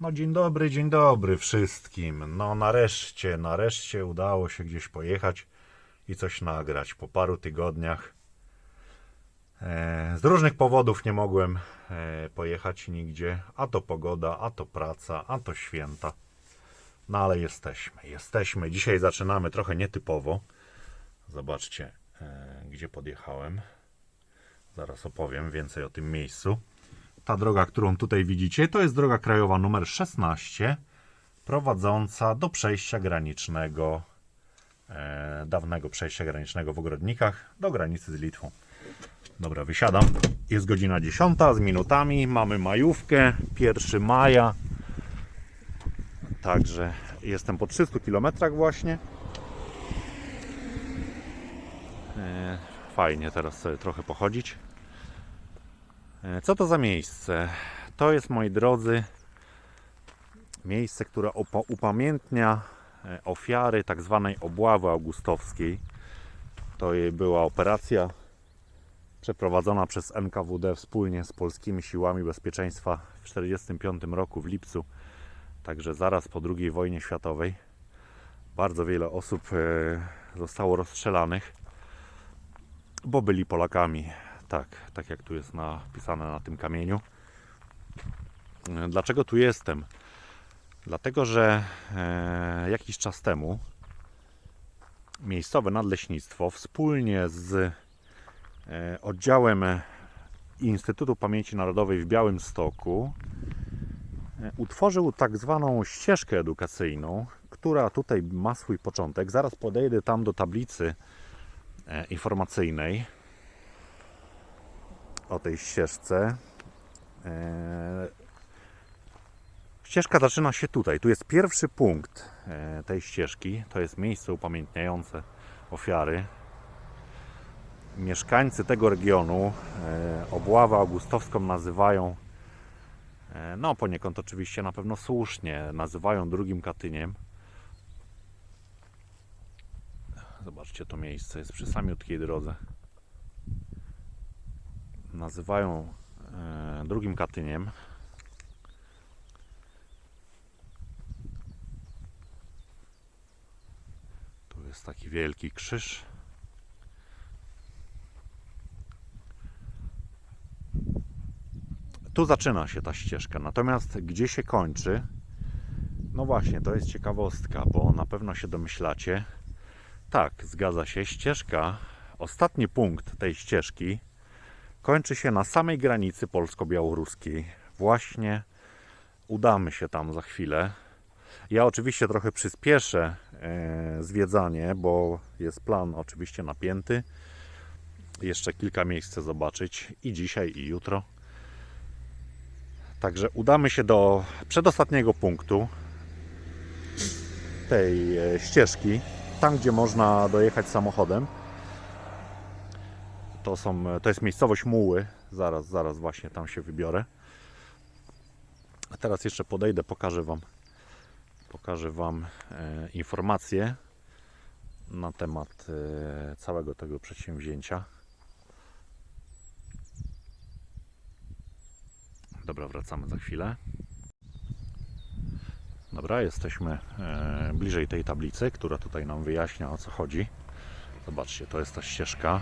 No dzień dobry, dzień dobry wszystkim. No nareszcie, nareszcie udało się gdzieś pojechać i coś nagrać po paru tygodniach. E, Z różnych powodów nie mogłem e, pojechać nigdzie. A to pogoda, a to praca, a to święta. No ale jesteśmy, jesteśmy. Dzisiaj zaczynamy trochę nietypowo. Zobaczcie, e, gdzie podjechałem. Zaraz opowiem więcej o tym miejscu. Ta droga, którą tutaj widzicie, to jest droga krajowa numer 16, prowadząca do przejścia granicznego, e, dawnego przejścia granicznego w Ogrodnikach, do granicy z Litwą. Dobra, wysiadam. Jest godzina 10 z minutami. Mamy majówkę, 1 maja. Także jestem po 300 km właśnie. E, Fajnie teraz sobie trochę pochodzić. E, Co to za miejsce? To jest, moi drodzy, miejsce, które upa- upamiętnia e, ofiary tak zwanej obławy augustowskiej. To jej była operacja przeprowadzona przez NKWD wspólnie z polskimi siłami bezpieczeństwa w 1945 roku w lipcu, także zaraz po II wojnie światowej. Bardzo wiele osób e, zostało rozstrzelanych, bo byli Polakami. Tak, tak jak tu jest napisane na tym kamieniu. Dlaczego tu jestem? Dlatego, że e, jakiś czas temu miejscowe nadleśnictwo wspólnie z e, oddziałem Instytutu Pamięci Narodowej w Białymstoku e, utworzył tak zwaną ścieżkę edukacyjną, która tutaj ma swój początek. Zaraz podejdę tam do tablicy informacyjnej o tej ścieżce. E, Ścieżka zaczyna się tutaj. Tu jest pierwszy punkt e, tej ścieżki. To jest miejsce upamiętniające ofiary. Mieszkańcy tego regionu e, obławę augustowską nazywają, no poniekąd oczywiście na pewno słusznie, nazywają drugim Katyniem. Zobaczcie to miejsce, jest przy samiutkiej drodze nazywają e, drugim Katyniem. Tu jest taki wielki krzyż. Tu zaczyna się ta ścieżka, natomiast gdzie się kończy? No właśnie, to jest ciekawostka, bo na pewno się domyślacie. Tak, zgadza się, ścieżka, ostatni punkt tej ścieżki kończy się na samej granicy polsko-białoruskiej. Właśnie udamy się tam za chwilę. Ja oczywiście trochę przyspieszę e, zwiedzanie, bo jest plan oczywiście napięty. Jeszcze kilka miejsc zobaczyć i dzisiaj, i jutro. Także udamy się do przedostatniego punktu tej e, ścieżki, tam gdzie można dojechać samochodem to, są, to jest miejscowość Muły. Zaraz, zaraz właśnie tam się wybiorę. A teraz jeszcze podejdę, pokażę Wam, pokażę Wam e, informacje na temat e, całego tego przedsięwzięcia. Dobra, wracamy za chwilę. Dobra, jesteśmy e, bliżej tej tablicy, która tutaj nam wyjaśnia o co chodzi. Zobaczcie, to jest ta ścieżka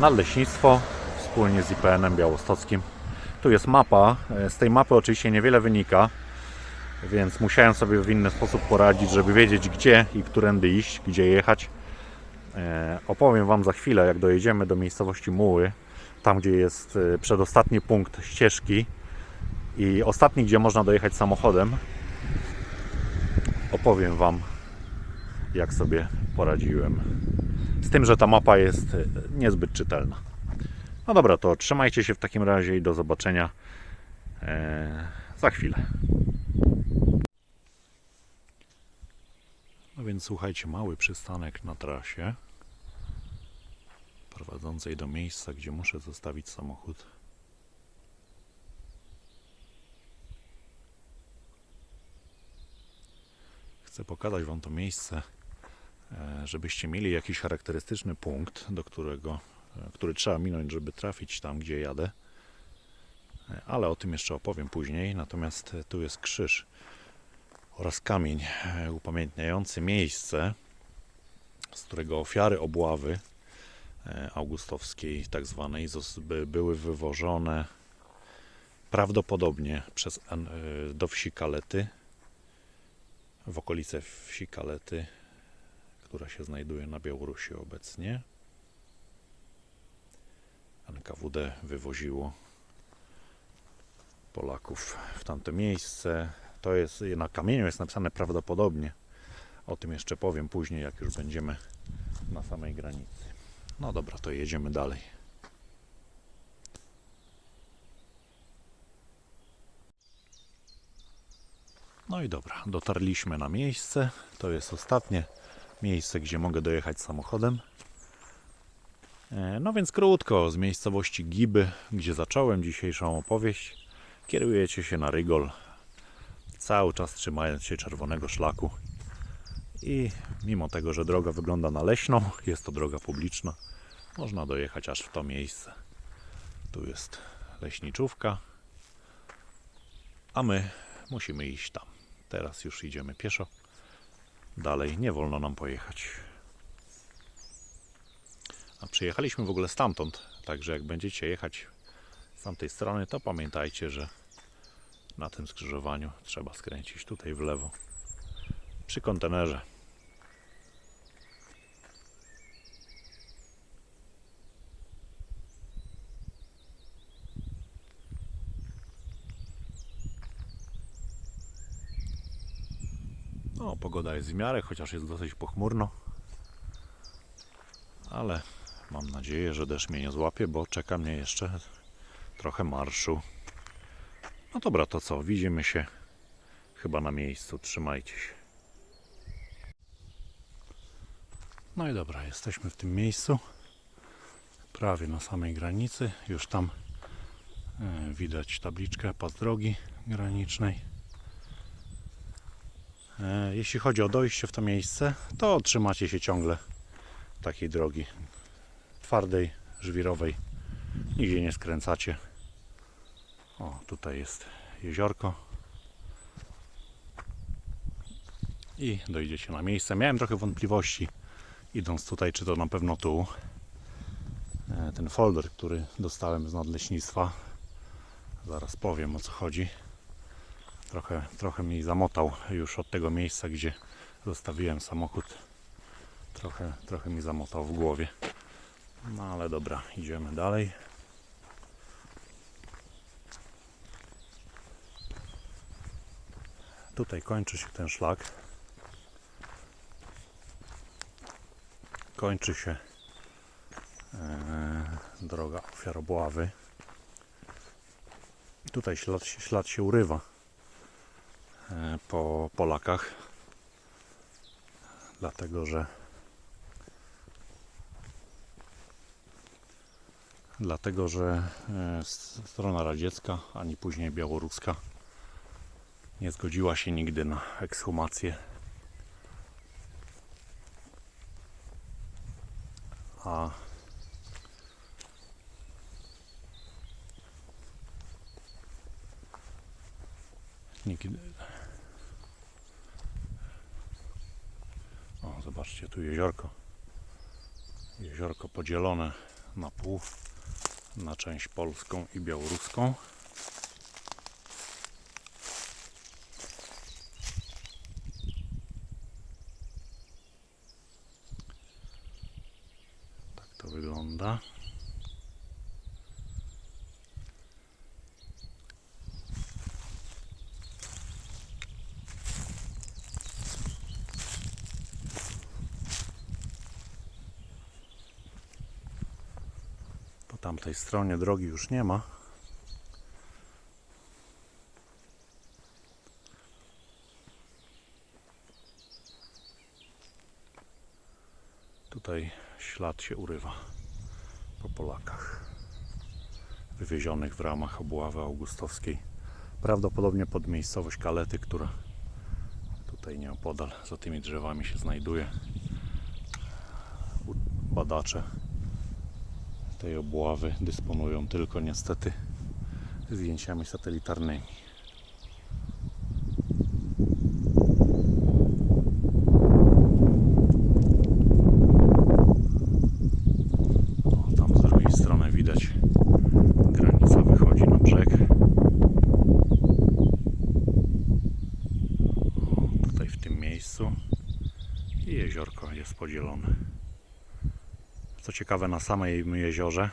Nadleśnictwo wspólnie z IPN-em białostockim. Tu jest mapa. Z tej mapy oczywiście niewiele wynika, więc musiałem sobie w inny sposób poradzić, żeby wiedzieć gdzie i którędy iść, gdzie jechać. E, Opowiem Wam za chwilę, jak dojedziemy do miejscowości Muły, tam gdzie jest e, przedostatni punkt ścieżki i ostatni, gdzie można dojechać samochodem. Opowiem Wam, jak sobie poradziłem. Z tym, że ta mapa jest e, niezbyt czytelna. No dobra, to trzymajcie się w takim razie i do zobaczenia e, za chwilę. No więc słuchajcie, mały przystanek na trasie prowadzącej do miejsca, gdzie muszę zostawić samochód. Chcę pokazać Wam to miejsce żebyście mieli jakiś charakterystyczny punkt, do którego, e, który trzeba minąć, żeby trafić tam, gdzie jadę. E, ale o tym jeszcze opowiem później. Natomiast e, tu jest krzyż oraz kamień e, upamiętniający miejsce, z którego ofiary obławy e, augustowskiej, tak zwanej, były wywożone prawdopodobnie przez, e, do wsi Kalety, w okolice wsi Kalety, która się znajduje na Białorusi obecnie. NKWD wywoziło Polaków w tamte miejsce. To jest na kamieniu jest napisane prawdopodobnie. O tym jeszcze powiem później, jak już będziemy na samej granicy. No dobra, to jedziemy dalej. No i dobra, dotarliśmy na miejsce. To jest ostatnie miejsce, gdzie mogę dojechać samochodem. E, No więc krótko, z miejscowości Giby, gdzie zacząłem dzisiejszą opowieść, kierujecie się na Rygol, cały czas trzymając się czerwonego szlaku. I mimo tego, że droga wygląda na leśną, jest to droga publiczna, można dojechać aż w to miejsce. Tu jest leśniczówka, a my musimy iść tam. Teraz już idziemy pieszo. Dalej nie wolno nam pojechać. A przyjechaliśmy w ogóle stamtąd, także jak będziecie jechać z tamtej strony, to pamiętajcie, że na tym skrzyżowaniu trzeba skręcić tutaj w lewo przy kontenerze. No, pogoda jest w miarę, chociaż jest dosyć pochmurno. Ale mam nadzieję, że deszcz mnie nie złapie, bo czeka mnie jeszcze trochę marszu. No dobra, to co? Widzimy się chyba na miejscu. Trzymajcie się. No i dobra, jesteśmy w tym miejscu. Prawie na samej granicy. Już tam e, widać tabliczkę pas drogi granicznej. E, Jeśli chodzi o dojście w to miejsce, to trzymacie się ciągle takiej drogi twardej, żwirowej. Nigdzie nie skręcacie. O, tutaj jest jeziorko. I dojdziecie na miejsce. Miałem trochę wątpliwości idąc tutaj, czy to na pewno tu. E, Ten folder, który dostałem z nadleśnictwa, zaraz powiem o co chodzi. Trochę, trochę mi zamotał już od tego miejsca, gdzie zostawiłem samochód. Trochę, trochę mi zamotał w głowie. No ale dobra, idziemy dalej. Tutaj kończy się ten szlak. Kończy się e, droga ofiar obławy. Tutaj ślad, ślad się urywa po Polakach, dlatego że dlatego że e, strona radziecka ani później białoruska nie zgodziła się nigdy na ekshumację. A nigdy o zobaczcie tu jeziorko. Jeziorko podzielone na pół na część polską i białoruską tak to wygląda tamtej stronie drogi już nie ma Tutaj ślad się urywa po Polakach wywiezionych w ramach obławy augustowskiej. Prawdopodobnie pod miejscowość Kalety, która tutaj nieopodal za tymi drzewami się znajduje. Badacze tej obławy dysponują tylko niestety zdjęciami satelitarnymi. O, tam z drugiej strony widać granica wychodzi na brzeg. O, tutaj w tym miejscu i jeziorko jest podzielone. Ciekawe, na samym jeziorze,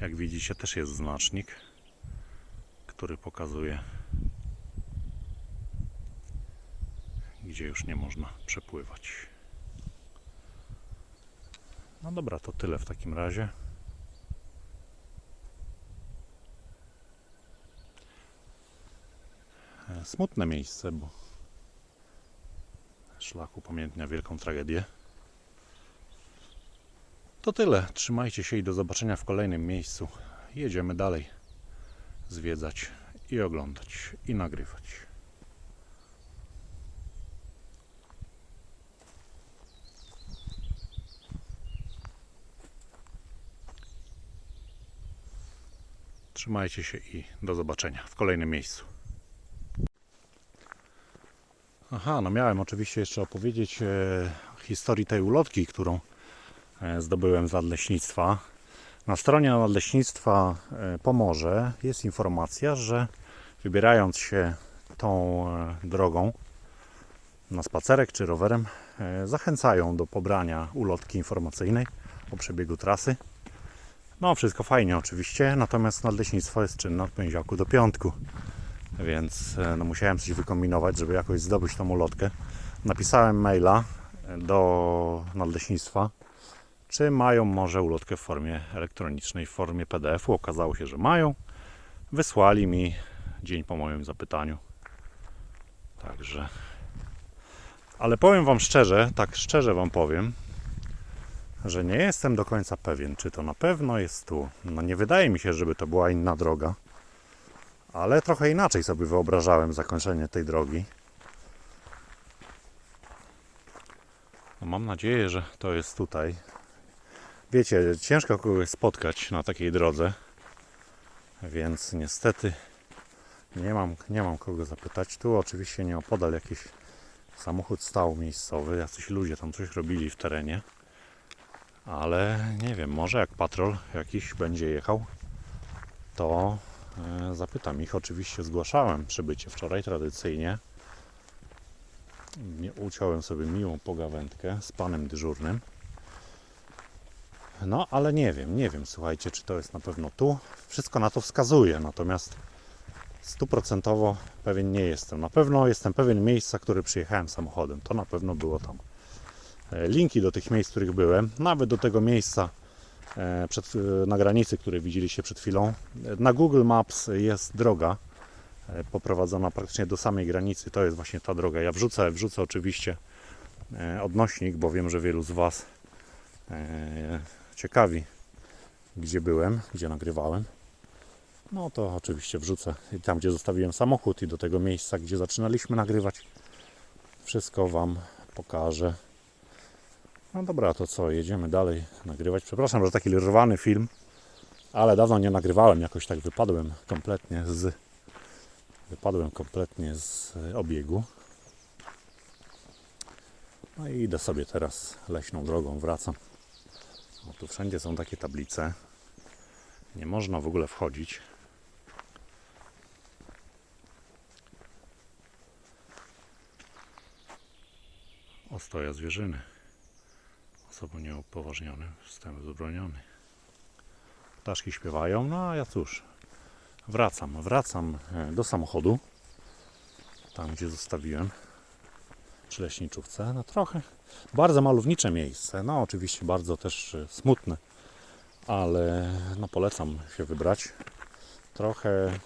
jak widzicie, też jest znacznik, który pokazuje, gdzie już nie można przepływać. No dobra, to tyle w takim razie. E, Smutne miejsce, bo szlak upamiętnia wielką tragedię. To tyle. Trzymajcie się i do zobaczenia w kolejnym miejscu. Jedziemy dalej zwiedzać i oglądać i nagrywać. Trzymajcie się i do zobaczenia w kolejnym miejscu. Aha, no miałem oczywiście jeszcze opowiedzieć e, historii tej ulotki, którą zdobyłem z nadleśnictwa. Na stronie nadleśnictwa e, Pomorze jest informacja, że wybierając się tą e, drogą na spacerek czy rowerem, e, zachęcają do pobrania ulotki informacyjnej o przebiegu trasy. No, wszystko fajnie oczywiście, natomiast nadleśnictwo jest czynne od poniedziałku do piątku, więc e, no, musiałem coś wykombinować, żeby jakoś zdobyć tą ulotkę. Napisałem maila e, do nadleśnictwa, czy mają może ulotkę w formie elektronicznej, w formie PDF-u. Okazało się, że mają. Wysłali mi dzień po moim zapytaniu. Także. Ale powiem Wam szczerze, tak szczerze Wam powiem, że nie jestem do końca pewien, czy to na pewno jest tu. No nie wydaje mi się, żeby to była inna droga, ale trochę inaczej sobie wyobrażałem zakończenie tej drogi. No mam nadzieję, że to jest tutaj. Wiecie, ciężko kogoś spotkać na takiej drodze, więc niestety nie mam, nie mam kogo zapytać. Tu oczywiście nieopodal jakiś samochód stał miejscowy, jacyś ludzie tam coś robili w terenie. Ale nie wiem, może jak patrol jakiś będzie jechał, to e, zapytam ich. Oczywiście zgłaszałem przybycie wczoraj tradycyjnie. Nie uciąłem sobie miłą pogawędkę z panem dyżurnym. No, ale nie wiem, nie wiem, słuchajcie, czy to jest na pewno tu. Wszystko na to wskazuje, natomiast stuprocentowo pewien nie jestem. Na pewno jestem pewien miejsca, który przyjechałem samochodem. To na pewno było tam. E, Linki do tych miejsc, w których byłem, nawet do tego miejsca e, przed, e, na granicy, które widzieliście przed chwilą. Na Google Maps jest droga poprowadzona praktycznie do samej granicy. To jest właśnie ta droga. Ja wrzucę, wrzucę oczywiście odnośnik, bo wiem, że wielu z Was ciekawi, gdzie byłem, gdzie nagrywałem. No to oczywiście wrzucę i tam, gdzie zostawiłem samochód i do tego miejsca, gdzie zaczynaliśmy nagrywać. Wszystko Wam pokażę. No dobra, to co, jedziemy dalej nagrywać. Przepraszam, że taki rwany film, ale dawno nie nagrywałem, jakoś tak wypadłem kompletnie z wypadłem kompletnie z obiegu. No i idę sobie teraz leśną drogą, wracam. O, tu wszędzie są takie tablice. Nie można w ogóle wchodzić. Ostoja zwierzyny. Osobom nieupoważnionym wstęp zabroniony. Ptaszki śpiewają, no a ja cóż, wracam, wracam e, do samochodu, tam gdzie zostawiłem przy leśniczówce. No trochę, bardzo malownicze miejsce, no oczywiście bardzo też e, smutne, ale no polecam się wybrać. Trochę,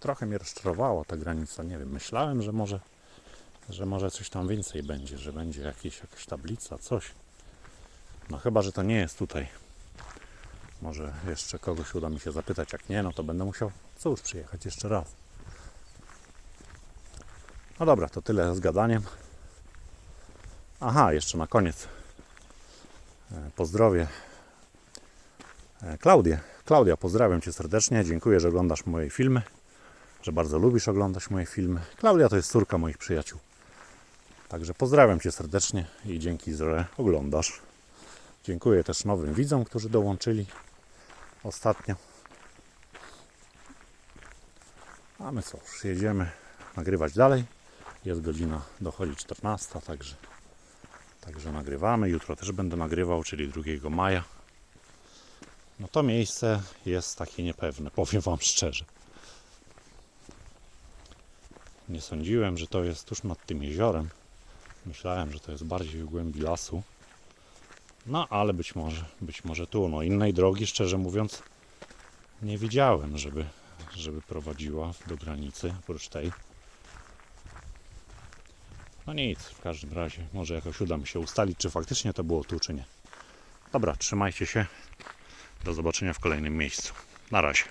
trochę mnie rozczarowała ta granica, nie wiem, myślałem, że może, że może coś tam więcej będzie, że będzie jakieś, jakaś tablica, coś. No chyba, że to nie jest tutaj. Może jeszcze kogoś uda mi się zapytać, jak nie, no to będę musiał, cóż, przyjechać jeszcze raz. No dobra, to tyle z gadaniem. Aha, jeszcze na koniec e, pozdrowię e, Klaudię, Klaudia, pozdrawiam Cię serdecznie. Dziękuję, że oglądasz moje filmy, że bardzo lubisz oglądać moje filmy. Klaudia to jest córka moich przyjaciół. Także pozdrawiam Cię serdecznie i dzięki, że oglądasz. Dziękuję też nowym widzom, którzy dołączyli ostatnio. A my już jedziemy nagrywać dalej. Jest godzina, dochodzi 14, także, także nagrywamy. Jutro też będę nagrywał, czyli 2 maja. No to miejsce jest takie niepewne, powiem Wam szczerze. Nie sądziłem, że to jest tuż nad tym jeziorem. Myślałem, że to jest bardziej w głębi lasu. No ale być może, być może tu. No innej drogi, szczerze mówiąc, nie widziałem, żeby, żeby prowadziła do granicy, oprócz tej. No nic, w każdym razie, może jakoś uda mi się ustalić, czy faktycznie to było tu, czy nie. Dobra, trzymajcie się. Do zobaczenia w kolejnym miejscu. Na razie.